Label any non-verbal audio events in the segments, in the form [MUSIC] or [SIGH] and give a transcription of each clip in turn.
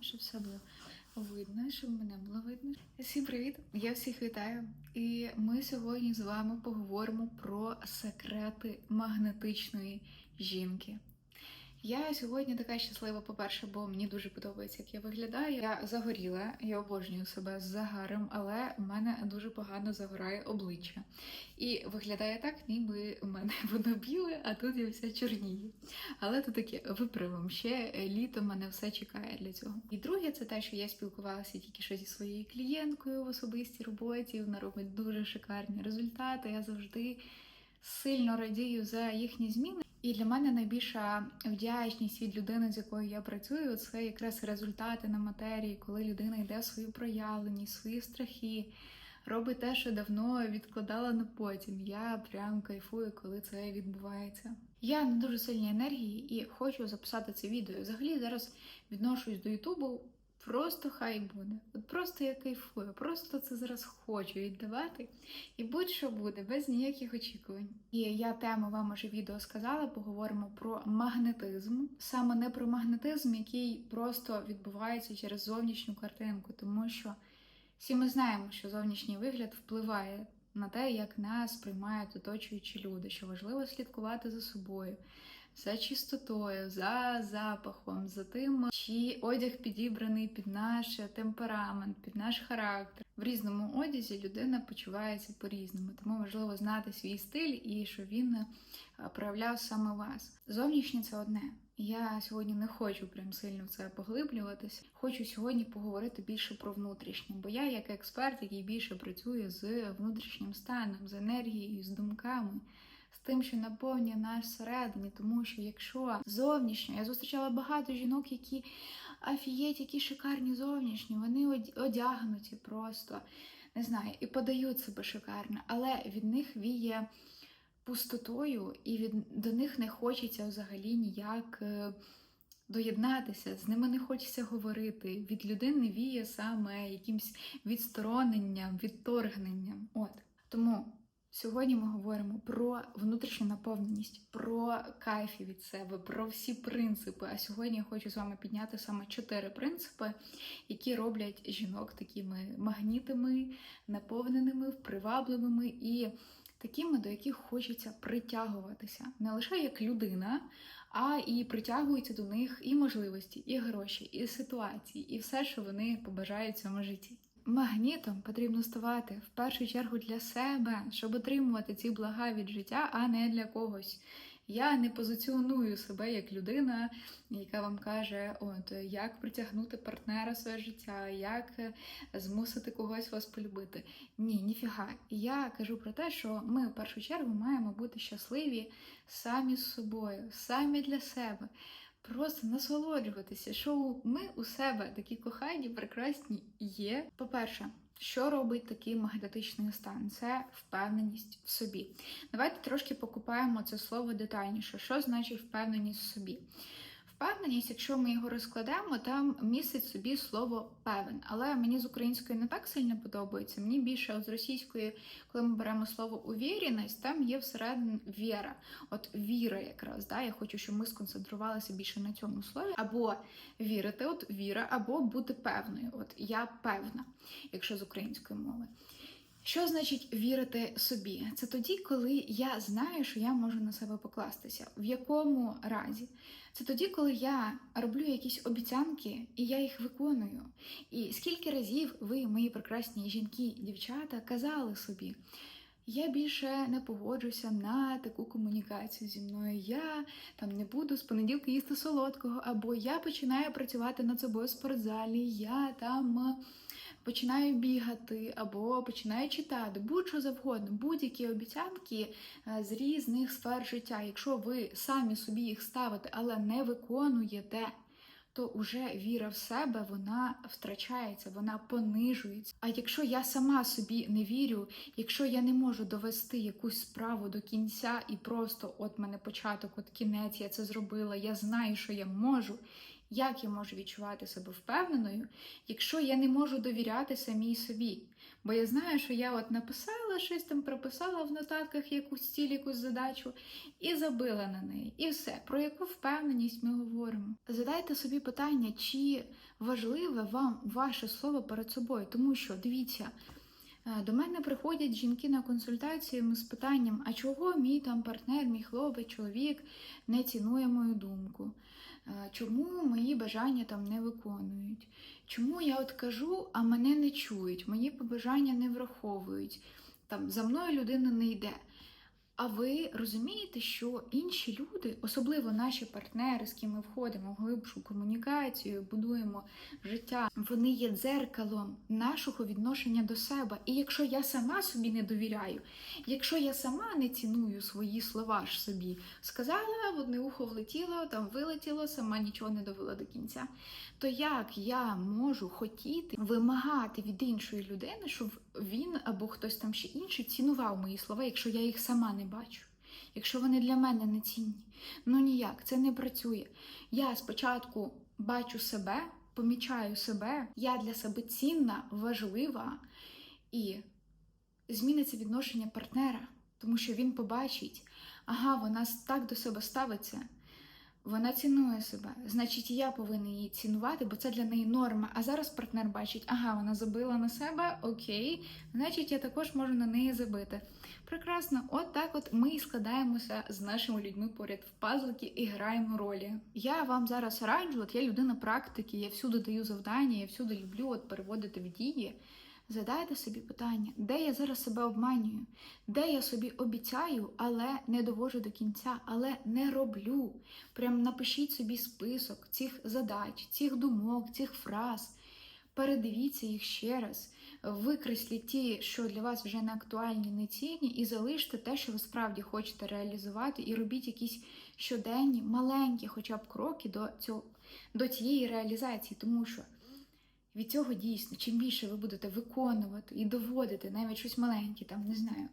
щоб все було видно, щоб мене було видно. Всім привіт! Я всіх вітаю. І ми сьогодні з вами поговоримо про секрети магнетичної жінки. Я сьогодні така щаслива, по-перше, бо мені дуже подобається, як я виглядаю. Я загоріла, я обожнюю себе з загаром, але у мене дуже погано загорає обличчя. І виглядає так, ніби у мене [LAUGHS] воно біле, а тут я вся чорніє. Але то таке виправимо. Ще літо мене все чекає для цього. І друге, це те, що я спілкувалася тільки що зі своєю клієнткою в особистій роботі. Вона робить дуже шикарні результати. Я завжди сильно радію за їхні зміни. І для мене найбільша вдячність від людини, з якою я працюю, це якраз результати на матерії, коли людина йде в свою проявленість, свої страхи, робить те, що давно відкладала на потім. Я прям кайфую, коли це відбувається. Я на дуже сильній енергії і хочу записати це відео. Взагалі зараз відношусь до Ютубу. Просто хай буде. От просто я кайфую, просто це зараз хочу віддавати. І будь-що буде, без ніяких очікувань. І я тему вам уже відео сказала, поговоримо про магнетизм. Саме не про магнетизм, який просто відбувається через зовнішню картинку, тому що всі ми знаємо, що зовнішній вигляд впливає на те, як нас сприймають оточуючі люди, що важливо слідкувати за собою за чистотою, за запахом, за тим, чи одяг підібраний під наш темперамент, під наш характер. В різному одязі людина почувається по-різному, тому важливо знати свій стиль і щоб він е, проявляв саме вас. Зовнішнє це одне. Я сьогодні не хочу прям сильно в це поглиблюватися. Хочу сьогодні поговорити більше про внутрішнє, бо я, як експерт, який більше працює з внутрішнім станом, з енергією, з думками з тим, що наповнює нас всередині, тому що якщо зовнішньо, я зустрічала багато жінок, які афієть, які шикарні зовнішні, вони одягнуті просто, не знаю, і подають себе шикарно, але від них віє пустотою, і від до них не хочеться взагалі ніяк. е, Доєднатися, з ними не хочеться говорити. Від людини віє саме якимсь відстороненням, відторгненням. От Сьогодні ми говоримо про внутрішню наповненість, про кайфі від себе, про всі принципи. А сьогодні я хочу з вами підняти саме чотири принципи, які роблять жінок такими магнітами, наповненими, привабливими і такими, до яких хочеться притягуватися не лише як людина, а і притягуються до них і можливості, і гроші, і ситуації, і все, що вони побажають в цьому житті. Магнітом потрібно ставати в першу чергу для себе, щоб отримувати ці блага від життя, а не для когось. Я не позиціоную себе як людина, яка вам каже, от як притягнути партнера в своє життя, як змусити когось вас полюбити. Ні, ніфіга. Я кажу про те, що ми в першу чергу маємо бути щасливі самі з собою, самі для себе просто насолоджуватися, що ми у себе такі кохані, прекрасні є. По-перше, що робить такий магнетичний стан? Це впевненість в собі. Давайте трошки покупаємо це слово детальніше. Що значить впевненість в собі? Впевненість, якщо ми його розкладемо, там містить собі слово певен. Але мені з української не так сильно подобається. Мені більше з російської, коли ми беремо слово увіреність, там є всередині віра. От віра якраз. Да? Я хочу, щоб ми сконцентрувалися більше на цьому слові. Або вірити, от віра, або бути певною. От я певна, якщо з української мови. Що значить вірити собі? Це тоді, коли я знаю, що я можу на себе покластися. В якому разі? Це тоді, коли я роблю якісь обіцянки і я їх виконую. І скільки разів ви, мої прекрасні жінки, дівчата, казали собі. Я більше не погоджуся на таку комунікацію зі мною. Я там не буду з понеділка їсти солодкого, або я починаю працювати над собою в спортзалі, я там починаю бігати або починаю читати, будь-що завгодно, будь-які обіцянки е, з різних сфер життя. Якщо ви самі собі їх ставите, але не виконуєте. То вже віра в себе вона втрачається, вона понижується. А якщо я сама собі не вірю, якщо я не можу довести якусь справу до кінця і просто от мене початок, от кінець, я це зробила, я знаю, що я можу, як я можу відчувати себе впевненою, якщо я не можу довіряти самій собі? Бо я знаю, що я от написала щось там, прописала в нотатках якусь ціль, якусь задачу і забила на неї. І все. Про яку впевненість ми говоримо? Задайте собі питання, чи важливе вам ваше слово перед собою, тому що дивіться. е, До мене приходять жінки на консультації з питанням: а чого мій там партнер, мій хлопець, чоловік не цінує мою думку? Чому мої бажання там не виконують? Чому я от кажу, а мене не чують, мої побажання не враховують? Там за мною людина не йде. А ви розумієте, що інші люди, особливо наші партнери, з ким ми входимо в глибшу комунікацію, будуємо життя, вони є дзеркалом нашого відношення до себе. І якщо я сама собі не довіряю, якщо я сама не ціную свої слова ж собі, сказала, в одне ухо влетіло, там вилетіло, сама нічого не довела до кінця, то як я можу хотіти вимагати від іншої людини, щоб він або хтось там ще інший цінував мої слова, якщо я їх сама не бачу? Якщо вони для мене не цінні, ну ніяк, це не працює. Я спочатку бачу себе, помічаю себе, я для себе цінна, важлива, і зміниться відношення партнера, тому що він побачить, ага, вона так до себе ставиться. Вона цінує себе, значить, я повинна її цінувати, бо це для неї норма. А зараз партнер бачить, ага, вона забила на себе, окей, значить, я також можу на неї забити. Прекрасно, от так от ми і складаємося з нашими людьми поряд в пазлики і граємо ролі. Я вам зараз раджу, от я людина практики, я всюди даю завдання, я всюди люблю от переводити в дії. Задайте собі питання, де я зараз себе обманюю, де я собі обіцяю, але не довожу до кінця, але не роблю. Прям напишіть собі список цих задач, цих думок, цих фраз. Передивіться їх ще раз, викресліть ті, що для вас вже не актуальні, не цінні, і залиште те, що ви справді хочете реалізувати, і робіть якісь щоденні, маленькі, хоча б кроки до цього, до цієї реалізації, тому що. Від цього дійсно, чим більше ви будете виконувати і доводити навіть щось маленьке, там не знаю,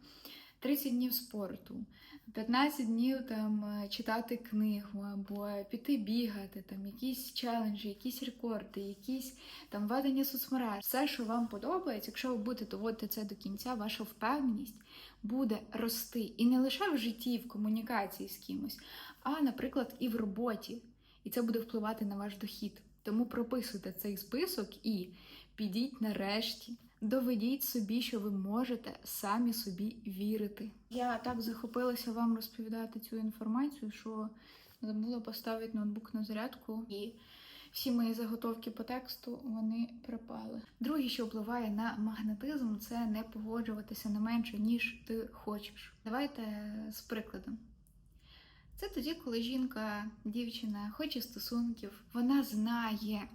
30 днів спорту, 15 днів там е, читати книгу або піти бігати, там якісь челенджі, якісь рекорди, якісь там ведення соцмереж, все, що вам подобається, якщо ви будете доводити це до кінця, ваша впевненість буде рости. І не лише в житті, в комунікації з кимось, а, наприклад, і в роботі. І це буде впливати на ваш дохід. Тому прописуйте цей список і підіть нарешті, доведіть собі, що ви можете самі собі вірити. Я так захопилася вам розповідати цю інформацію, що забула поставити ноутбук на зарядку, і всі мої заготовки по тексту вони припали. Друге, що впливає на магнетизм, це не погоджуватися не менше, ніж ти хочеш. Давайте з прикладом. Це тоді, коли жінка, дівчина хоче стосунків, вона знає,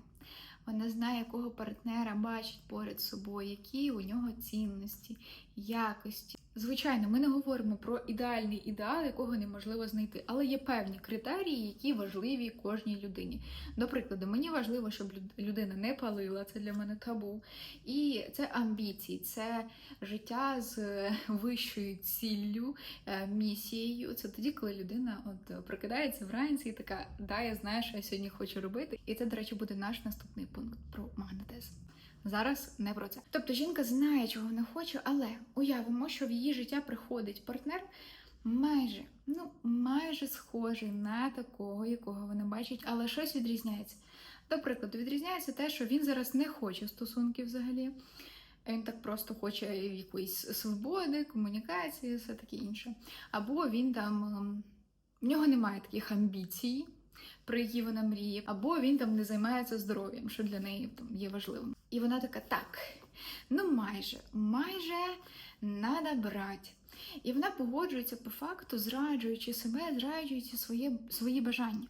вона знає, якого партнера бачить поряд собою, які у нього цінності, якості. Звичайно, ми не говоримо про ідеальний ідеал, якого неможливо знайти, але є певні критерії, які важливі кожній людині. До прикладу, мені важливо, щоб людина не палила, це для мене табу. І це амбіції, це життя з е, вищою ціллю, е, місією. Це тоді, коли людина от е, прокидається вранці і така, да, я знаю, що я сьогодні хочу робити. І це, до речі, буде наш наступний пункт про магнетизм. Зараз не про це. Тобто жінка знає, чого вона хоче, але уявимо, що в її життя приходить партнер майже, ну майже схожий на такого, якого вона бачить, але щось відрізняється. До прикладу, відрізняється те, що він зараз не хоче стосунків взагалі. Він так просто хоче якоїсь свободи, комунікації, все таке інше. Або він там ем, в нього немає таких амбіцій, про які вона мріє, або він там не займається здоров'ям, що для неї там є важливим. І вона така: так, ну майже, майже надо брати. І вона погоджується по факту, зраджуючи себе, зраджуючи своє, свої бажання.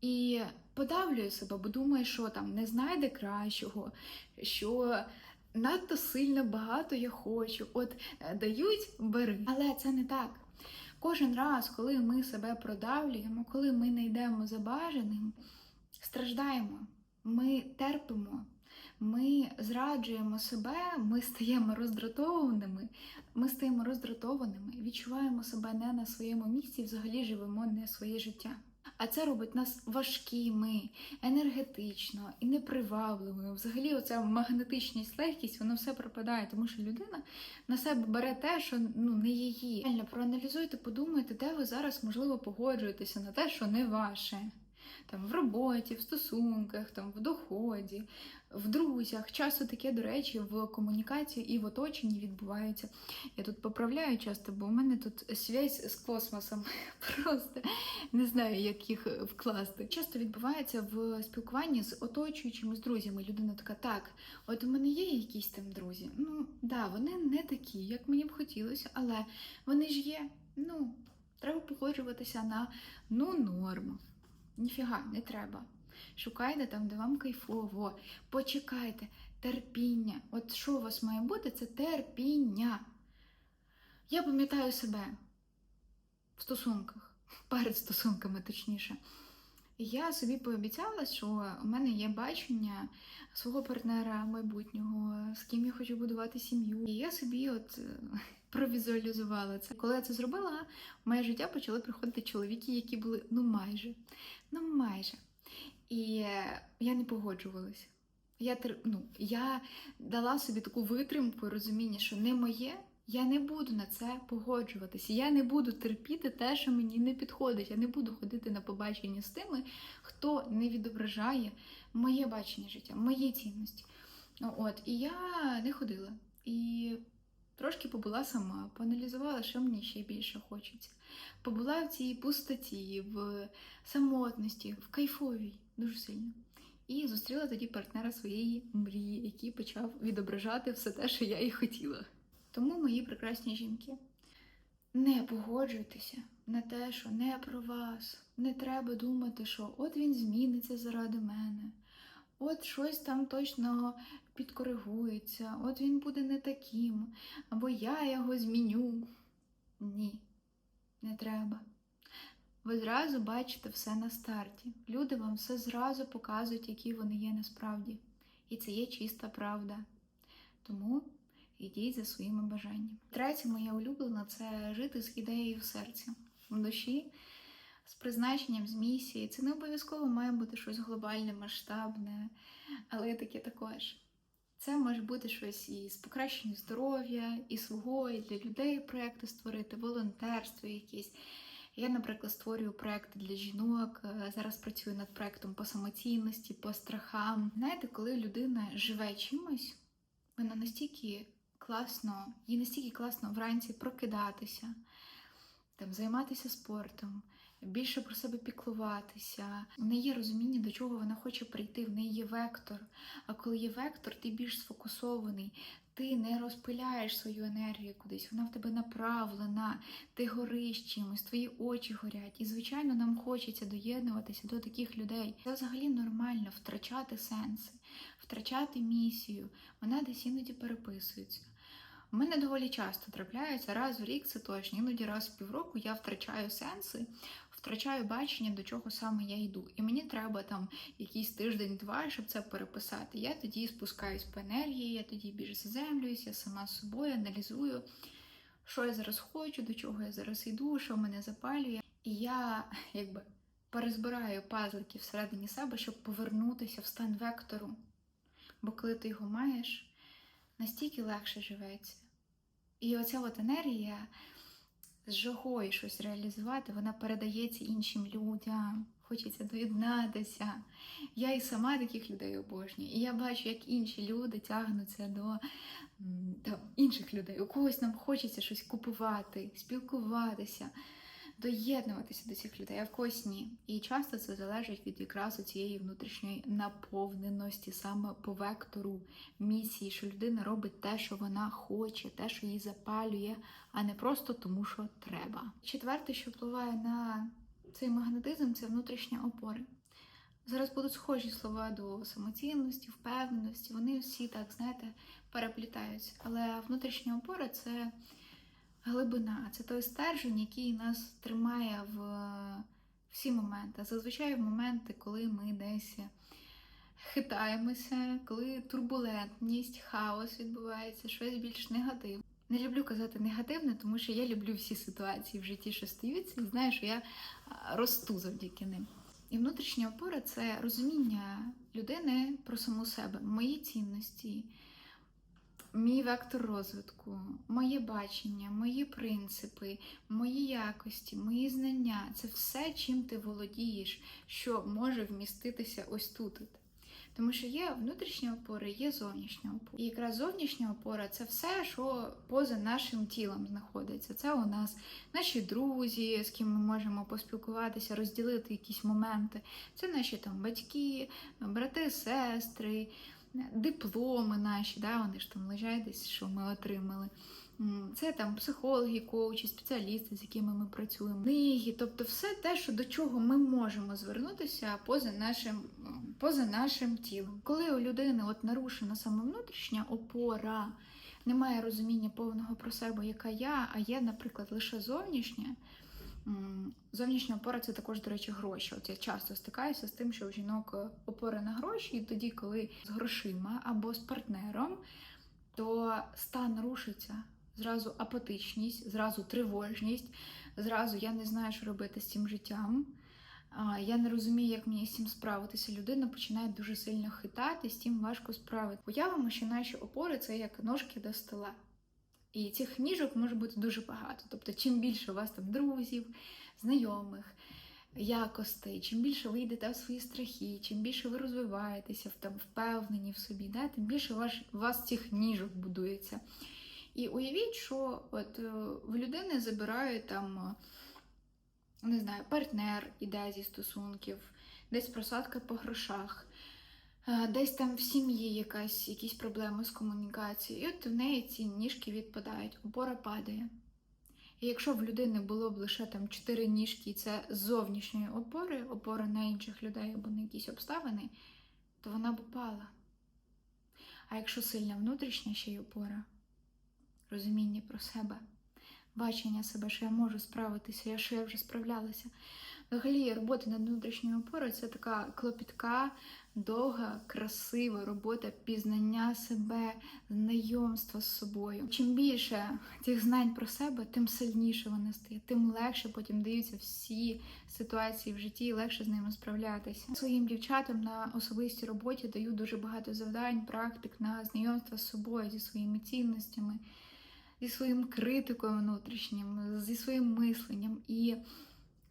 І подавлює себе, бо думає, що там не знайде кращого, що надто сильно багато я хочу. От е, дають, бери. Але це не так. Кожен раз, коли ми себе продавлюємо, коли ми не йдемо за бажаним, страждаємо, ми терпимо, ми зраджуємо себе, ми стаємо роздратованими, ми стаємо роздратованими, відчуваємо себе не на своєму місці, взагалі живемо не своє життя. А це робить нас важкими, енергетично і непривабливими. Взагалі, оця магнетичність, легкість, воно все пропадає, тому що людина на себе бере те, що ну не її. Реально проаналізуйте, подумайте, де ви зараз можливо погоджуєтеся на те, що не ваше. Там в роботі, в стосунках, там в доході, в друзях. Часто таке, до речі, в комунікації і в оточенні відбувається. Я тут поправляю часто, бо у мене тут связь з космосом. [LAUGHS] Просто не знаю, як їх вкласти. Часто відбувається в спілкуванні з оточуючими з друзями. Людина така, так, от у мене є якісь там друзі. Ну да, вони не такі, як мені б хотілося, але вони ж є. Ну, треба погоджуватися на ну норму. Ніфіга, не треба. Шукайте там, де вам кайфово, почекайте, терпіння. От що у вас має бути, це терпіння. Я пам'ятаю себе в стосунках, [LAUGHS] перед стосунками, точніше. Я собі пообіцяла, що у мене є бачення свого партнера майбутнього, з ким я хочу будувати сім'ю. І я собі от е, [LAUGHS] провізуалізувала це. Коли я це зробила, в моє життя почали приходити чоловіки, які були ну майже, ну майже. І е, я не погоджувалася. Я, ну, я дала собі таку витримку, розуміння, що не моє, я не буду на це погоджуватися. Я не буду терпіти те, що мені не підходить. Я не буду ходити на побачення з тими, хто не відображає моє бачення життя, мої цінності. Ну, От, і я не ходила. І трошки побула сама, поаналізувала, що мені ще більше хочеться. Побула в цій пустоті, в самотності, в кайфовій дуже сильно. І зустріла тоді партнера своєї мрії, який почав відображати все те, що я і хотіла. Тому, мої прекрасні жінки, не погоджуйтеся на те, що не про вас. Не треба думати, що от він зміниться заради мене, от щось там точно підкоригується, от він буде не таким, або я його зміню. Ні, не треба. Ви зразу бачите все на старті. Люди вам все зразу показують, які вони є насправді. І це є чиста правда. Тому йдіть за своїми бажаннями. Третє, моє улюблене це жити з ідеєю в серці, в душі, з призначенням, з місією. Це не обов'язково має бути щось глобальне, масштабне, але таке також. Це може бути щось і з покращенням здоров'я, і свого, і для людей проекти створити, волонтерство якісь. Я, наприклад, створюю проекти для жінок. е, Зараз працюю над проектом по самоцінності, по страхам. Знаєте, коли людина живе чимось, вона настільки класно, їй настільки класно вранці прокидатися, там, займатися спортом, більше про себе піклуватися. В неї є розуміння, до чого вона хоче прийти, в неї є вектор. А коли є вектор, ти більш сфокусований. Ти не розпиляєш свою енергію кудись, вона в тебе направлена, ти гориш чимось, твої очі горять. І, звичайно, нам хочеться доєднуватися до таких людей. Це взагалі нормально втрачати сенси, втрачати місію. Вона десь іноді переписується. У мене доволі часто трапляється раз в рік, це точно. Іноді раз в півроку я втрачаю сенси, втрачаю бачення, до чого саме я йду. І мені треба там якийсь тиждень-два, щоб це переписати. Я тоді спускаюсь по енергії, я тоді більш заземлююсь, я сама з собою аналізую, що я зараз хочу, до чого я зараз йду, що мене запалює. І я якби перезбираю пазлики всередині себе, щоб повернутися в стан вектору. Бо коли ти його маєш, настільки легше живеться. І оця от енергія з жагою щось реалізувати, вона передається іншим людям. Хочеться доєднатися. Я і сама таких людей обожнюю. І я бачу, як інші люди тягнуться до до інших людей. У когось нам хочеться щось купувати, спілкуватися, доєднуватися до цих людей, а в когось ні. І часто це залежить від якраз цієї внутрішньої наповненості, саме по вектору місії, що людина робить те, що вона хоче, те, що її запалює, а не просто тому, що треба. Четверте, що впливає на цей магнетизм, це внутрішня опора. Зараз будуть схожі слова до самоцінності, впевненості. Вони всі так, знаєте, переплітаються. Але внутрішня опора це глибина, це той стержень, який нас тримає в всі моменти. Зазвичай в моменти, коли ми десь хитаємося, коли турбулентність, хаос відбувається, щось більш негативне. Не люблю казати негативне, тому що я люблю всі ситуації в житті, що стаються, і знаю, що я росту завдяки ним. І внутрішня опора це розуміння людини про саму себе, мої цінності, мій вектор розвитку, моє бачення, мої принципи, мої якості, мої знання це все, чим ти володієш, що може вміститися ось тут. Тому що є внутрішня опора, є зовнішня опора. І якраз зовнішня опора це все, що поза нашим тілом знаходиться. Це у нас наші друзі, з ким ми можемо поспілкуватися, розділити якісь моменти. Це наші там батьки, брати, сестри, дипломи наші, да, вони ж там лежать десь, що ми отримали. Це там психологи, коучі, спеціалісти, з якими ми працюємо, книги, тобто все те, що до чого ми можемо звернутися поза нашим, поза нашим тілом. Коли у людини от нарушена саме внутрішня опора, немає розуміння повного про себе, яка я, а є, наприклад, лише зовнішня. Зовнішня опора це також, до речі, гроші. От я часто стикаюся з тим, що у жінок е, опора на гроші, і тоді, коли з грошима або з партнером, то стан рушиться. Зразу апатичність, зразу тривожність, зразу я не знаю, що робити з цим життям. Я не розумію, як мені з цим справитися. Людина починає дуже сильно хитати, з цим важко справити. Уявимо, що наші опори це як ножки до стола. І цих ніжок може бути дуже багато. Тобто, чим більше у вас там друзів, знайомих, якостей, чим більше ви йдете в свої страхи, чим більше ви розвиваєтеся, там, впевнені в собі, да, тим більше ваш, у вас цих ніжок будується. І уявіть, що от е, в людини забирають там, не знаю, партнер іде зі стосунків, десь просадка по грошах, десь там в сім'ї якась, якісь проблеми з комунікацією. І от в неї ці ніжки відпадають, опора падає. І якщо в людини було б лише там чотири ніжки, і це з зовнішньої опори, опора на інших людей або на якісь обставини, то вона б упала. А якщо сильна внутрішня ще й опора, розуміння про себе, бачення себе, що я можу справитися, я що я вже справлялася. Взагалі, робота над внутрішньою опорою це така клопітка, довга, красива робота пізнання себе, знайомства з собою. Чим більше цих знань про себе, тим сильніше вони стає, тим легше потім даються всі ситуації в житті, і легше з ними справлятися. Своїм дівчатам на особистій роботі даю дуже багато завдань, практик на знайомство з собою, зі своїми цінностями, зі своїм критикою внутрішнім, зі своїм мисленням. І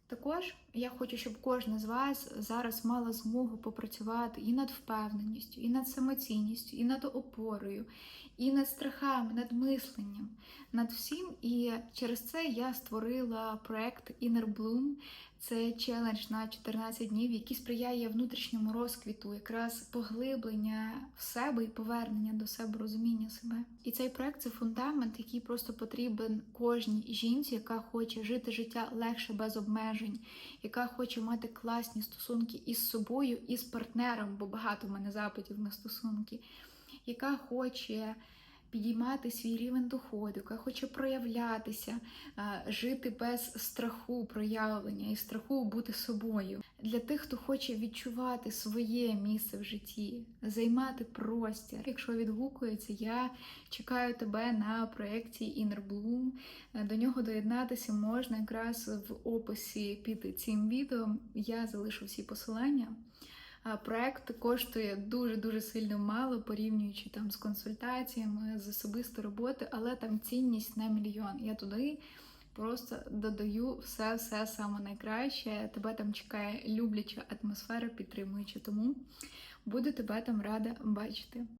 також я хочу, щоб кожна з вас зараз мала змогу попрацювати і над впевненістю, і над самоцінністю, і над опорою, і над страхами, над мисленням, над всім. І через це я створила проект Inner Bloom. Це челендж на 14 днів, який сприяє внутрішньому розквіту, якраз поглиблення в себе і повернення до себе, розуміння себе. І цей проект це фундамент, який просто потрібен кожній жінці, яка хоче жити життя легше без обмежень, яка хоче мати класні стосунки із собою і з партнером, бо багато в мене запитів на стосунки, яка хоче підіймати свій рівень доходу, яка хоче проявлятися, е, жити без страху проявлення і страху бути собою. Для тих, хто хоче відчувати своє місце в житті, займати простір. Якщо відгукується, я чекаю тебе на проєкті Inner Bloom. Е, До нього доєднатися можна якраз в описі під цим відео. Я залишу всі посилання. Проект коштує дуже-дуже сильно мало, порівнюючи там з консультаціями, з особистою роботи, але там цінність на мільйон. Я туди просто додаю все-все саме найкраще. Тебе там чекає любляча атмосфера, підтримуюча. Тому буду тебе там рада бачити.